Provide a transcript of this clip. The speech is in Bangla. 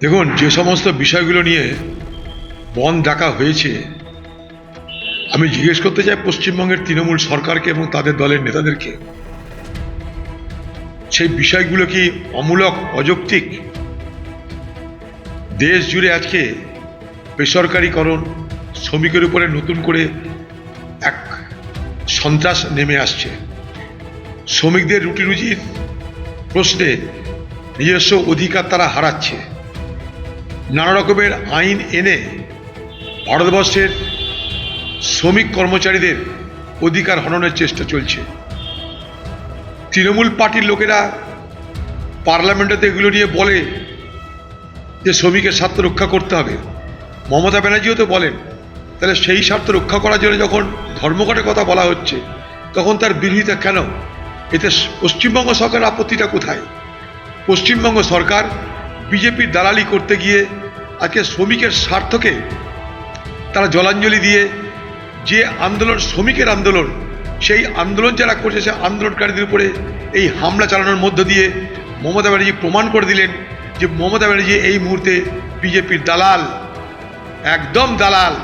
দেখুন, যে সমস্ত বিষয়গুলো নিয়ে বন্ধ ডাকা হয়েছে, আমি জিজ্ঞেস করতে চাই পশ্চিমবঙ্গের তৃণমূল সরকারকে এবং তাদের দলের নেতাদেরকে। সেই বিষয়গুলো কি অমূলক, অযৌক্তিক? দেশ জুড়ে আজকে বেসরকারীকরণ, শ্রমিকের উপরে নতুন করে এক সন্ত্রাস নেমে আসছে। শ্রমিকদের রুটি রুজির প্রশ্নে নিজস্ব অধিকার তারা হারাচ্ছে। নানা রকমের আইন এনে ভারতবর্ষের শ্রমিক কর্মচারীদের অধিকার হননের চেষ্টা চলছে। তৃণমূল পার্টির লোকেরা পার্লামেন্টেতে এগুলো নিয়ে বলে যে শ্রমিকের স্বার্থ রক্ষা করতে হবে। মমতা ব্যানার্জিও তো বলেন, তাহলে সেই স্বার্থ রক্ষা করার জন্য যখন ধর্মঘটের কথা বলা হচ্ছে, তখন তার বিরোধিতা কেন? এতে পশ্চিমবঙ্গ সরকারের আপত্তিটা কোথায়? পশ্চিমবঙ্গ সরকার বিজেপির দালালি করতে গিয়ে আজকে শ্রমিকের স্বার্থকে তারা জলাঞ্জলি দিয়ে যে আন্দোলন, শ্রমিকের আন্দোলন, সেই আন্দোলন যারা করছে সে আন্দোলনকারীদের উপরে এই হামলা চালানোর মধ্য দিয়ে মমতা ব্যানার্জি প্রমাণ করে দিলেন যে মমতা ব্যানার্জি এই মুহূর্তে বিজেপির দালাল, একদম দালাল।